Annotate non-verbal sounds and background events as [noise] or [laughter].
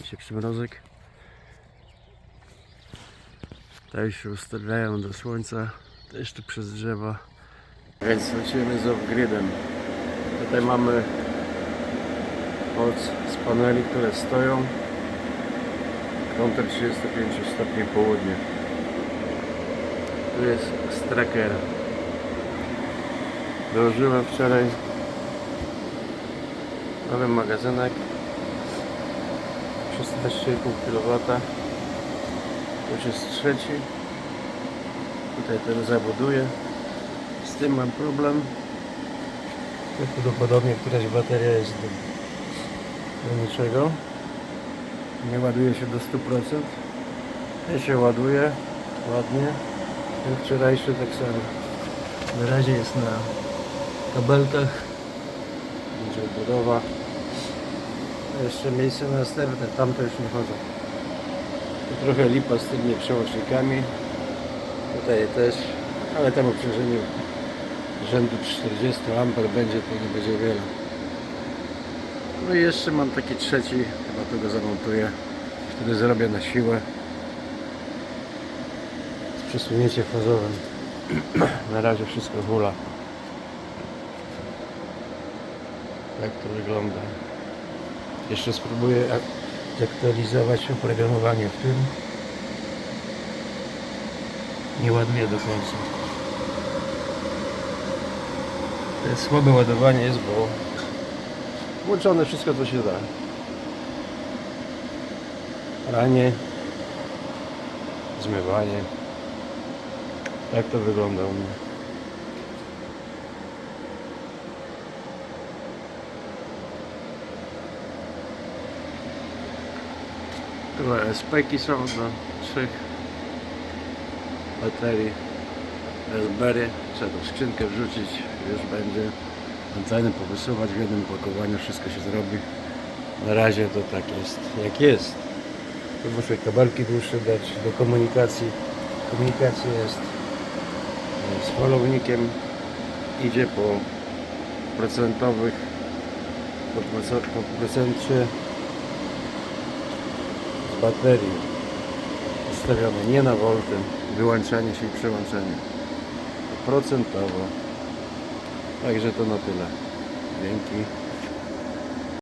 Dzisiaj przymrozek. Tutaj się ustawiają do słońca. Też tu przez drzewa. Więc lecimy z off-gridem. Tutaj mamy moc z paneli, które stoją. Kątem 35 stopni południe. Tu jest straker. Dołożyłem wczoraj nowy magazynek 16,5 kW. To już jest trzeci. Tutaj ten zabuduję. Z tym mam problem. Prawdopodobnie któraś bateria jest do, do niczego. Nie ładuje się do 100%. Ten się ładuje ładnie. Ten wczorajszy tak samo. Na razie jest na kabelkach. Będzie budowa. Jeszcze miejsce następne. Tamte już nie chodzą. Tu trochę lipa z tymi przełącznikami. Tutaj też. Ale tam obciążenie rzędu 40 A będzie, to nie będzie wiele. No i jeszcze mam taki trzeci, chyba to go zamontuję. Wtedy zrobię na siłę. Z przesunięciem fazowym. [clears throat] na razie wszystko hula. Tak to wygląda. Jeszcze spróbuję ak- zaktualizować oprogramowanie w tym. Nie ładuje do końca. To jest słabe ładowanie jest, bo włączone wszystko co się da. Ranie, zmywanie. Tak to wygląda u mnie. SP-ki są do trzech baterii. Raspberry, trzeba do skrzynkę wrzucić, już będzie anteny powysuwać w jednym pakowaniu, wszystko się zrobi. Na razie to tak jest, jak jest. Tu muszę kabelki dłuższe dać do komunikacji. Komunikacja jest e, z falownikiem, idzie po procentowych, po, po procencie baterii ustawione nie na wolty, wyłączanie się i przełączenie procentowo. Także to na tyle. Dzięki.